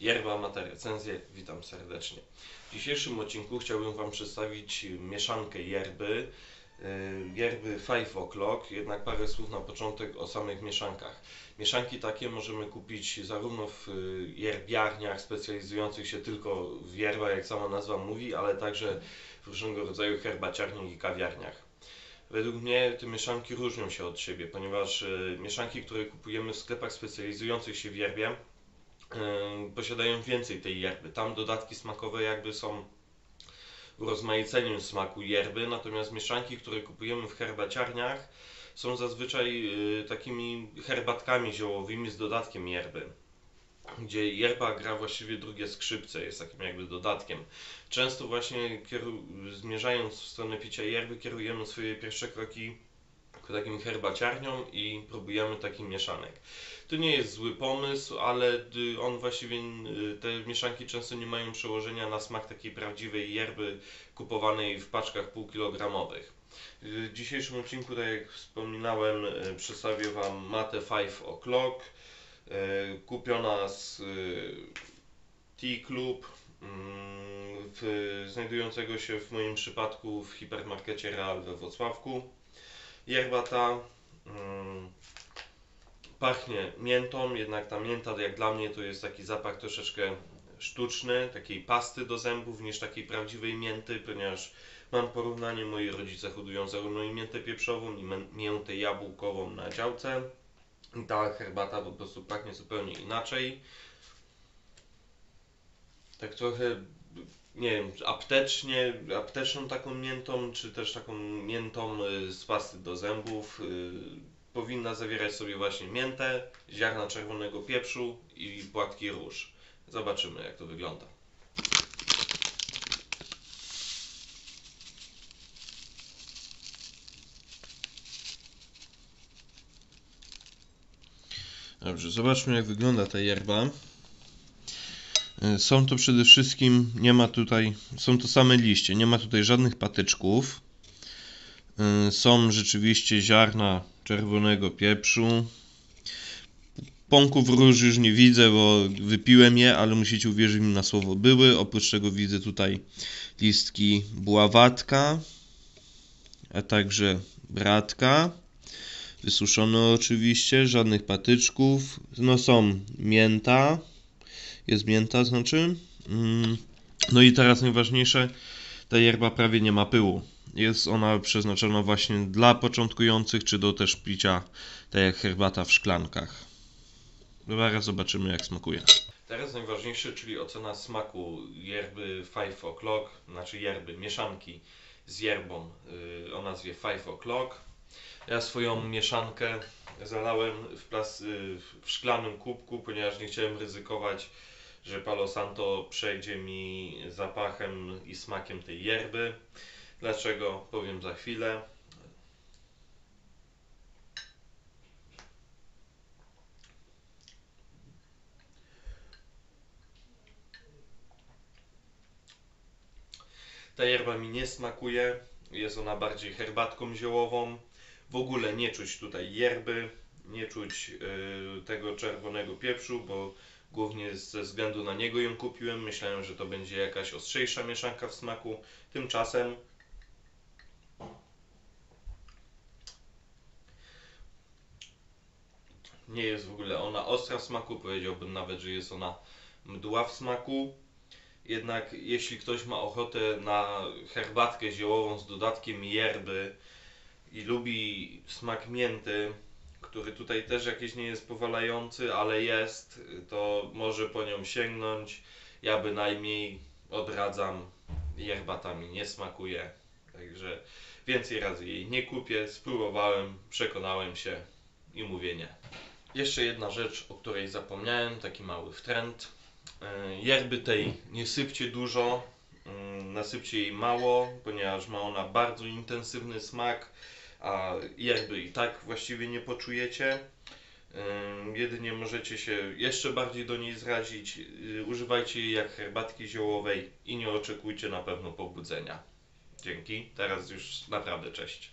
Yerba Mate Recenzje, witam serdecznie. W dzisiejszym odcinku chciałbym Wam przedstawić mieszankę yerby, yy, yerby 5 o'clock, jednak parę słów na początek o samych mieszankach. Mieszanki takie możemy kupić zarówno w y, yerbiarniach specjalizujących się tylko w yerbach, jak sama nazwa mówi, ale także w różnego rodzaju herbaciarniach i kawiarniach. Według mnie te mieszanki różnią się od siebie, ponieważ y, mieszanki, które kupujemy w sklepach specjalizujących się w yerbie, posiadają więcej tej yerby. Tam dodatki smakowe jakby są urozmaiceniem smaku yerby, natomiast mieszanki, które kupujemy w herbaciarniach są zazwyczaj yy, takimi herbatkami ziołowymi z dodatkiem yerby. Gdzie yerba gra właściwie drugie skrzypce, jest takim jakby dodatkiem. Często właśnie zmierzając w stronę picia yerby, kierujemy swoje pierwsze kroki takim herbaciarniom i próbujemy taki mieszanek. To nie jest zły pomysł, ale y, on właściwie, y, te mieszanki często nie mają przełożenia na smak takiej prawdziwej yerby kupowanej w paczkach półkilogramowych. W dzisiejszym odcinku, tak jak wspominałem, y, przedstawię Wam matę 5 o'clock, kupiona z Tea Club, mm, znajdującego się w moim przypadku w hipermarkecie Real we Wrocławku. Yerba ta mm, pachnie miętą, jednak ta mięta jak dla mnie to jest taki zapach troszeczkę sztuczny, takiej pasty do zębów niż takiej prawdziwej mięty, ponieważ mam porównanie, moi rodzice hodują zarówno i miętę pieprzową i miętę jabłkową na działce i ta herbata po prostu pachnie zupełnie inaczej. Tak trochę, nie wiem, aptecznie, apteczną taką miętą, czy też taką miętą y, z pasty do zębów. Y, powinna zawierać sobie właśnie miętę, ziarna czerwonego pieprzu i płatki róż. Zobaczymy jak to wygląda. Dobrze, zobaczmy jak wygląda ta yerba. E, są to przede wszystkim, nie ma tutaj, są to same liście, nie ma tutaj żadnych patyczków. E, są rzeczywiście ziarna czerwonego pieprzu. Pąków róż już nie widzę, bo wypiłem je, ale musicie uwierzyć mi na słowo były. Oprócz tego widzę tutaj listki buławatka, a także bratka. Wysuszone oczywiście, żadnych patyczków. No są mięta, jest mięta znaczy. Mm. No i teraz najważniejsze, ta yerba prawie nie ma pyłu. Jest ona przeznaczona właśnie dla początkujących, czy do też picia, tak jak herbata w szklankach. Zaraz zobaczymy jak smakuje. Teraz najważniejsze, czyli ocena smaku yerby 5 o'clock, znaczy yerby, mieszanki z yerbą yy, o nazwie 5 o'clock. Ja swoją mieszankę zalałem w, yy, w szklanym kubku, ponieważ nie chciałem ryzykować, że Palo Santo przejdzie mi zapachem i smakiem tej yerby. Dlaczego? Powiem za chwilę. Ta yerba mi nie smakuje. Jest ona bardziej herbatką ziołową. W ogóle nie czuć tutaj yerby, nie czuć yy, tego czerwonego pieprzu, bo głównie ze względu na niego ją kupiłem. Myślałem, że to będzie jakaś ostrzejsza mieszanka w smaku. Tymczasem Nie jest w ogóle ona ostra w smaku, powiedziałbym nawet, że jest ona mdła w smaku. Jednak jeśli ktoś ma ochotę na herbatkę ziołową z dodatkiem yerby i lubi smak mięty, który tutaj też jakiś nie jest powalający, ale jest, to może po nią sięgnąć. Ja bynajmniej odradzam, yerbata mi nie smakuje, także więcej razy jej nie kupię. Spróbowałem, przekonałem się i mówię nie. Jeszcze jedna rzecz, o której zapomniałem, taki mały trend. E, Yerby tej nie sypcie dużo, mm, nasypcie jej mało, ponieważ ma ona bardzo intensywny smak, a yerby i tak właściwie nie poczujecie. Jedynie możecie się jeszcze bardziej do niej zrazić. Y, używajcie jej jak herbatki ziołowej i nie oczekujcie na pewno pobudzenia. Dzięki. Teraz już naprawdę cześć.